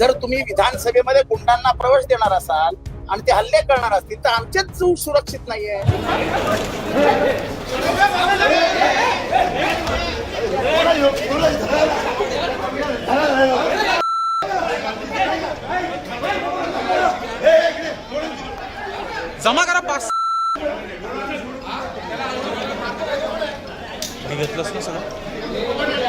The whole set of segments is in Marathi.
जर तुम्ही विधानसभेमध्ये गुंडांना प्रवेश देणार असाल आणि ते हल्ले करणार असतील तर आमचेच जीव सुरक्षित नाहीये. जमा करा पास. घेतलंच ना सगळं.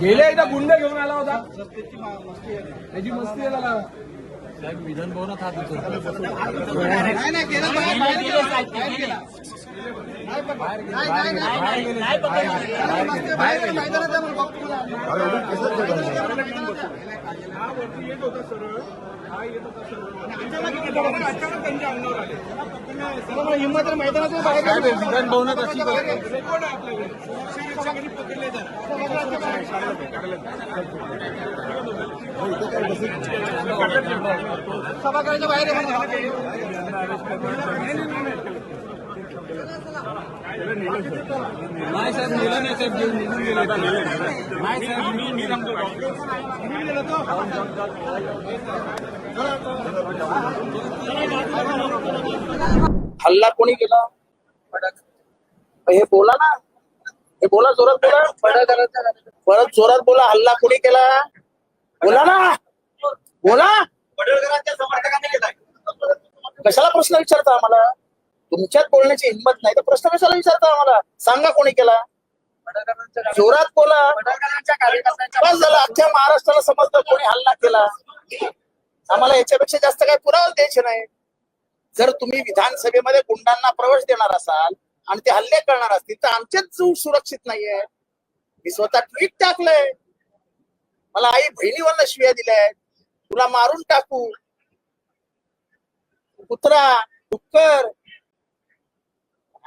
गेले एकदा गुंड घेऊन आला होता. त्याची मस्ती आहे त्याला. विधान भवनात हात येतो नाही नाही गेला बाहेर गेला बाहेर गेला बाहेर गेला बाहेर गेला मैदानात आहे म्हणून भाऊ वरती येत होता सरळ हा येत होता सरळ आणि अचानक त्यांच्या अंगावर आले हिंमत मैदानातून बाहेर गेले. विधान भवनात अशी रेकॉर्ड आहे आपल्याकडे सगळ्यांनी पकडले सभागृहाच्या बाहेर आहे नाही साहेब नेलं नाही साहेब घेऊन निघून गेले नाही साहेब मी मी सांगतो हल्ला कोणी केला? हे बोला ना. हे बोला जोरात बोला. परत जोरात बोला. हल्ला कोणी केला? बोला ना. बोला. समर्थकांनी केला कशाला प्रश्न विचारता आम्हाला? तुमच्यात बोलण्याची हिंमत नाही. तर प्रश्न कशाला विचारता आम्हाला? सांगा कोणी केला? जोरात बोला. बस झालं. अख्ख्या महाराष्ट्राला समजलं कोणी हल्ला केला. आम्हाला याच्यापेक्षा जास्त काही पुरावा द्यायचे नाही. जर तुम्ही विधानसभेमध्ये गुंडांना प्रवेश देणार असाल आणि ते हल्ले करणार असतील तर आमचेच जीव सुरक्षित नाहीये. मी स्वतः ट्विट टाकलंय. मला आई बहिणीवरनं शिव्या दिल्या तुला मारून टाकू. कुत्रा डुक्कर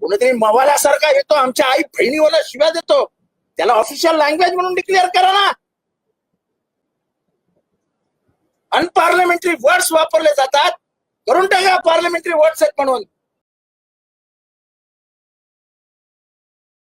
कोणीतरी मवाल्यासारखा येतो आमच्या आई बहिणीवाला शिव्या देतो. त्याला ऑफिशियल लँग्वेज म्हणून डिक्लेअर करा ना. अनपार्लमेंटरी वर्ड्स वापरले जातात. करून टाका पार्लमेंटरी वर्ड्स आहेत म्हणून.